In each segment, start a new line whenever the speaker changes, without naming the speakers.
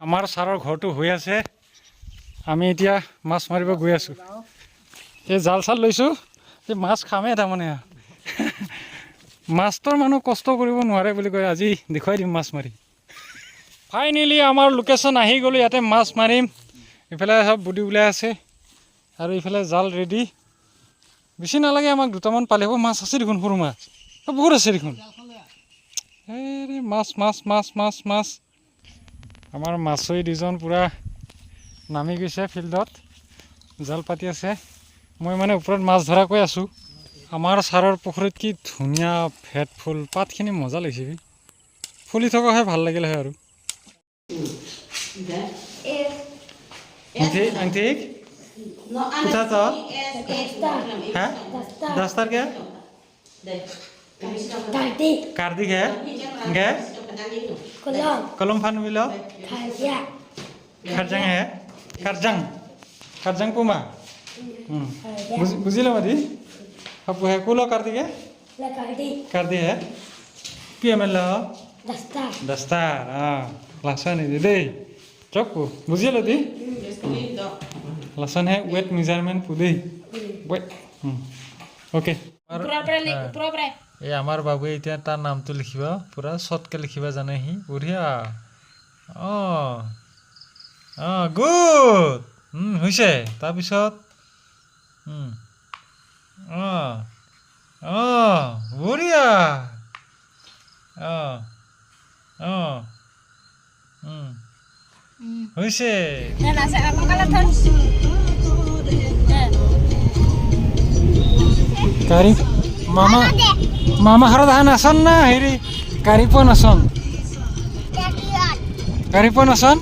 আমাৰ ছাৰৰ ঘৰটো হৈ আছে। আমি এতিয়া মাছ মাৰিব গৈ আছোঁ। এই জাল চাল লৈছোঁ। এই মাছ খামেই তাৰমানে। মাছটোৰ মানুহ কষ্ট কৰিব নোৱাৰে বুলি কয়। আজি দেখুৱাই দিম মাছ মাৰি। ফাইনেলি আমাৰ লোকেশ্যন আহি গ'লোঁ। ইয়াতে মাছ মাৰিম। ইফালে চব বুডি ওলাই আছে। আৰু ইফালে জাল ৰেডি বেছি নালাগে আমাক দুটামান পালে হ'ব মাছ আছে দেখোন সৰু মাছ। বহুত আছে দেখোন। এই মাছ মাছ মাছ মাছ মাছ। আমাৰ মাছই দুজন পূৰা নামি গৈছে ফিল্ডত জাল পাতি আছে। মই মানে ওপৰত মাছ ধৰাকৈ আছোঁ। আমাৰ ছাৰৰ পুখুৰীত কি ধুনীয়া ভেট ফুল পাতখিনি মজা লাগিছে বি ফুলি থকাহে ভালো লাগিলে হয় আৰু। আংটি আংটি
No,
Kita হ্যাঁ দাস্তার কে?
Tadi
কার্তিক হ্যাঁ
kolom
fan wilo kharja
kharjang
hai ya? kharjang kharjang puma? Hmm. Bujhi ya? ya? lo madi apu hai kulo kar di ke
la kar
di kar di hai pml
la
dastar. Dastar ha. Lasan de de chokku bujhi lo di? Lasan hai wet measurement pude hmm. weight hmm. oke. Okay. Propre, propre. এই আমাৰ বাবুৱে এতিয়া তাৰ নামটো লিখিব পূৰা শ্বৰ্টকৈ লিখিব জানে সি। বঢ়িয়া। অঁ অঁ গুড হৈছে। তাৰপিছত অঁ অঁ বঢ়িয়া। অঁ অঁ হৈছে। মামা মামা ঘৰত আহা নাচন না? হেৰি গাড়ী পোৱা নাচন? গাড়ী পোৱা নাচন?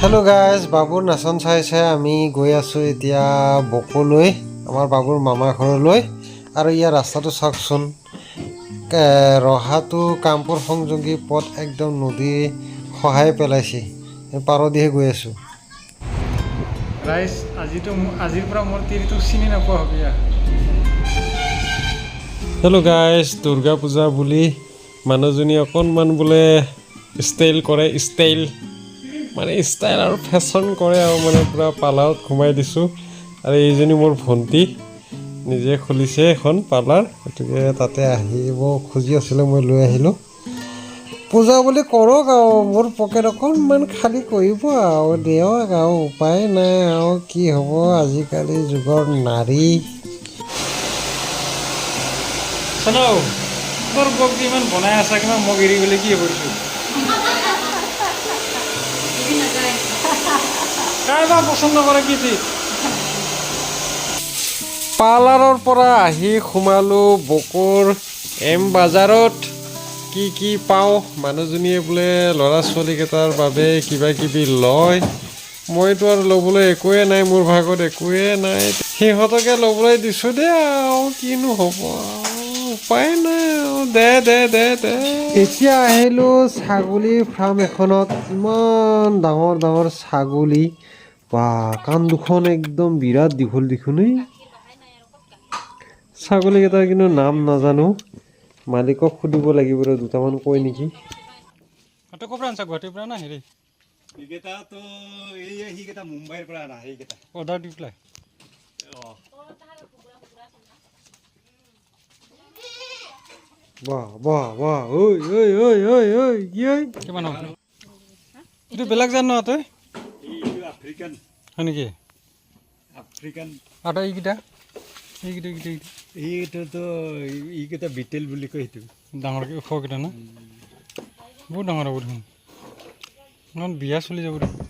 হেল্ল' গাইজ বাবুৰ নাচন চাই চাই আমি গৈ আছোঁ এতিয়া বকলৈ আমাৰ বাবুৰ মামা ঘৰলৈ আৰু ইয়াৰ ৰাস্তাটো চাওকচোন। ৰহাটো কামপুৰ সংযোগী পথ একদম নদী সহায় পেলাইছে পাৰদিহে গৈ আছোঁ।
ৰাইজ আজিতো আজিৰ পৰা মোৰ তিৰিটোক চিনি নোপোৱা হ'বি
হেল্ল' গাইজ দুৰ্গা পূজা বুলি মানুহজনী অকণমান বোলে ষ্টাইল কৰে ষ্টাইল মানে ষ্টাইল আৰু ফেশ্বন কৰে আৰু মানে পূৰা পাৰ্লাৰত সোমাই দিছোঁ। আৰু এইজনী মোৰ ভণ্টি, নিজে খুলিছে এখন পাৰ্লাৰ গতিকে তাতে আহিব, খুজি আছিলে, মই লৈ আহিলোঁ। পূজা বুলি কৰক আৰু, মোৰ পকেট অকণমান খালী কৰিব আৰু দিয়ক আৰু উপায় নাই আৰু কি হ'ব আজিকালি যুগৰ নাৰী।
চনৌ, তোৰ বক ইমান বনাই আছা, কিমান মোক এৰি গ'লে কি কৰিছোঁ? কাইবা পচন্দ কৰে কি ঠিক?
পাৰ্লাৰৰ পৰা আহি সোমালোঁ বকুৰ এম বাজাৰত। কি কি পাওঁ মানুহজনীয়ে বোলে, ল'ৰা ছোৱালীকেইটাৰ বাবে কিবা কিবি লয়। মইতো আৰু ল'বলৈ একোৱে নাই, মোৰ ভাগত একোৱে নাই। সিহঁতকে ল'বলৈ দিছোঁ দে আৰু, কিনো হ'ব উপায় নাই দে দে দে দে।
এতিয়া আহিলোঁ ছাগলী ফাৰ্ম এখনত। ইমান ডাঙৰ ডাঙৰ ছাগলী। বা কাণ দুখন একদম বিৰাট দীঘল দেখোনেই ছাগলীকেইটাৰ কিন্তু নাম নাজানো। মালিকক সুধিব লাগিব ৰ দুটামান কয় নেকি?
বেলেগ জান ন তই?
আফ্ৰিকান।
নেকি
আফ্ৰিকান
আৰু এইকেইটা এইকেইটা এইকেইটা এইকেইটা
বিটেল বুলি কয় সেইটো
ডাঙৰকৈ ওখকেইটা না বহুত ডাঙৰ হ'ব দেখোন ইমান বিয়া চলি যাব দেখোন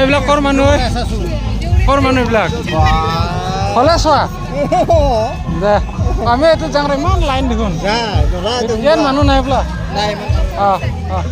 এইবিলাক কৰ মানুহ? কৰ মানুহ এইবিলাক? হ'লে চোৱা। দে আমি এইটো যাওঁ ইমান লাইন দেখোন। ইয়াত মানুহ নাই বোলা। অঁ অঁ।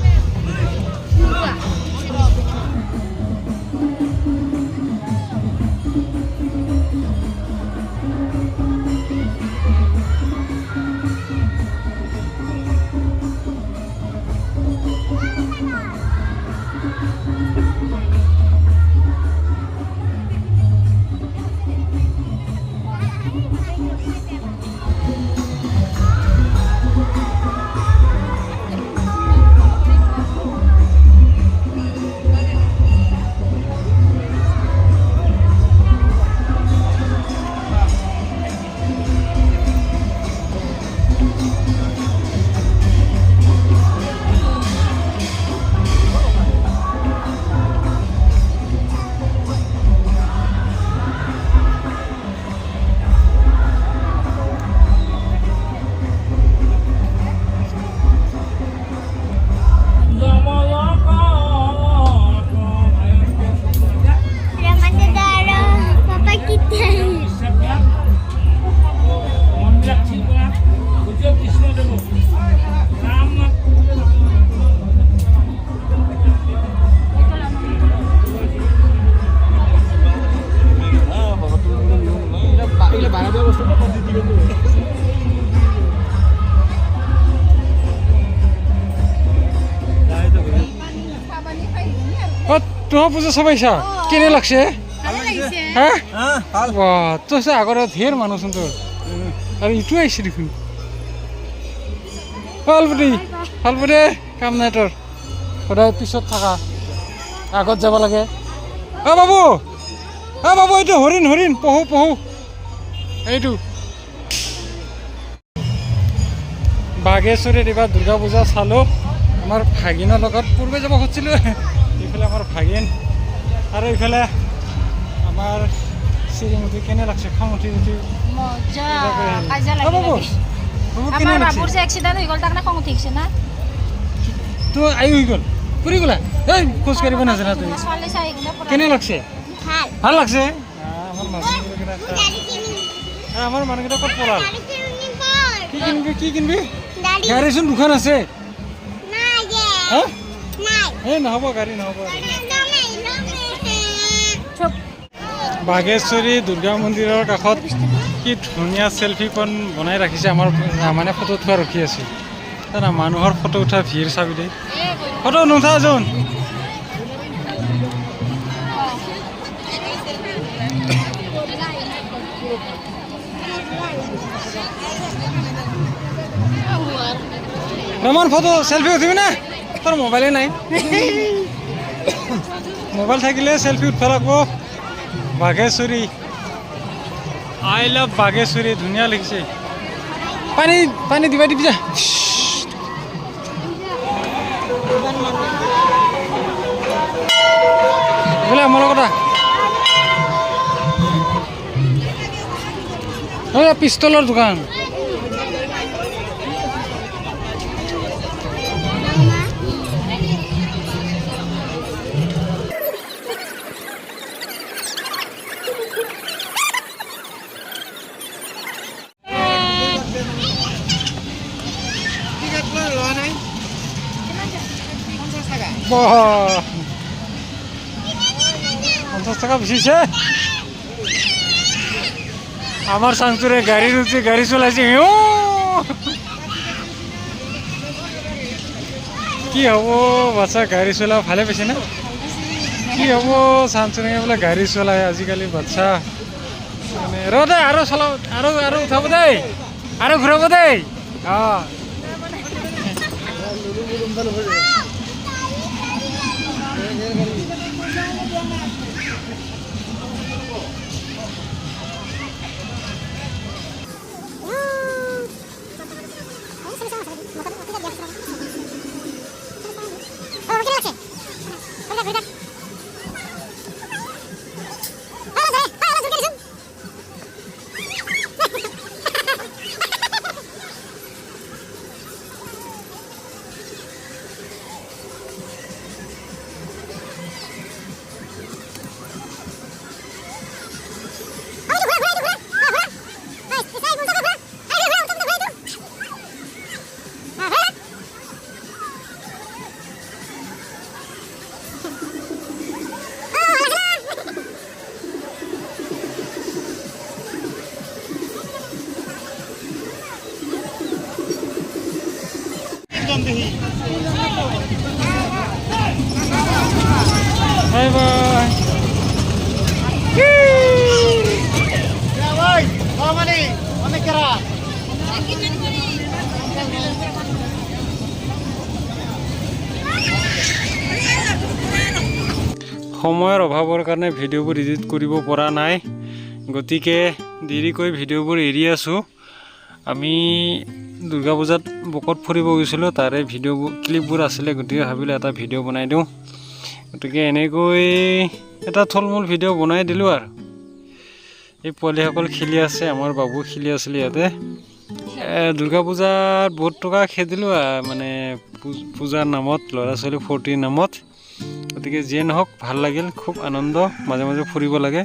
তোমাৰ পূজা চাব আহিছা কেনে লাগছে? হা? বাহ তোৰ চা আগতে ধেৰ মানুহচোন তোৰ আৰু ইটো আহিছে দেখোন। ফালপুতি কাম নাই তোৰ। সদায় পিছত থাকা। আগত যাব লাগে। অ বাবু! অ বাবু এইটো হৰিণ হৰিণ পহু পহু। এইটো। বাঘেশ্বৰীত এইবাৰ দুৰ্গা পূজা চালোঁ। আমাৰ ভাগিনৰ লগত পূৰ্বে যাব খুজিছিলোঁ। এইফালে আমাৰ ভাগিন আৰু এইফালে আমাৰ চিৰিঙুটি কেনে লাগছে? খং উঠি
যে এক্সিডেণ্ট হৈ গ'ল
ফুৰি গ'লা? এই খোজ কাঢ়িব নাজানা তুমি।
চাই কেনে
লাগছে? ভালো। লাগছে? আমাৰ মানুহকেইটা আহ, ক'ত পলাল? কি কিনিবি কি কিনিবি? গাড়ীচোন দুখন আছে। হা? এই নহ'ব, গাড়ী নহ'ব. বাঘেশ্বৰী দুৰ্গা মন্দিৰৰ কাষত কি ধুনীয়া চেলফি পইণ্ট বনাই ৰাখিছে আমাৰ মানে ফটো উঠোৱা ৰখি আছে। জানা, মানুহৰ ফটো উঠা ভিৰ চাবি দেই ফটো নুঠা যোন ৰমান ফটো চেলফি উঠিবি না তোৰ মোবাইলে নাই? মোবাইল থাকিলে চেলফি উঠিব লাগিব। বাঘেশ্বৰী। আই লাভ বাঘেশ্বৰী, ধুনীয়া লিখিছে। পানী পানী দিবা, দিবি যা। এইফালে মোৰ আহ। পিষ্টলৰ দোকান। বাহ পঞ্চাছ টকা বেচিছে আমাৰ চাংচুৰে গাড়ীত উঠি গাড়ী চলাইছে কি হ'ব বাচ্চা গাড়ী চলা ভালে পাইছে না? কি হ'ব চাংচুৰে বোলে গাড়ী চলাই, আজিকালি বাচ্চা মানে ৰ দে, আৰু চলাব আৰু আৰু উঠাব দেই আৰু ঘূৰাব দেই অঁ। Okay. সময়ৰ অভাৱৰ কাৰণে ভিডিঅ'বোৰ এডিট কৰিব পৰা নাই। গতিকে দেৰিকৈ ভিডিঅ'বোৰ এৰি আছোঁ। আমি দুৰ্গা পূজাত বকত ফুৰিব গৈছিলোঁ, তাৰে ভিডিঅ'বোৰ ক্লিপবোৰ আছিলে, গতিকে ভাবিলোঁ এটা ভিডিঅ' বনাই দিওঁ। গতিকে এনেকৈ এটা থুলমূল ভিডিঅ' বনাই দিলোঁ আৰু। এই পোৱালিসকল খেলি আছে, আমাৰ বাবু খেলি আছিলে ইয়াতে। দুৰ্গা পূজাত বহুত টকা খেদিলোঁ মানে পূজাৰ নামত ল'ৰা ছোৱালী ফূৰ্তিৰ নামত। গতিকে যিয়ে নহওক, ভালো লাগিল, খুব আনন্দ, মাজে মাজে ফুৰিব লাগে।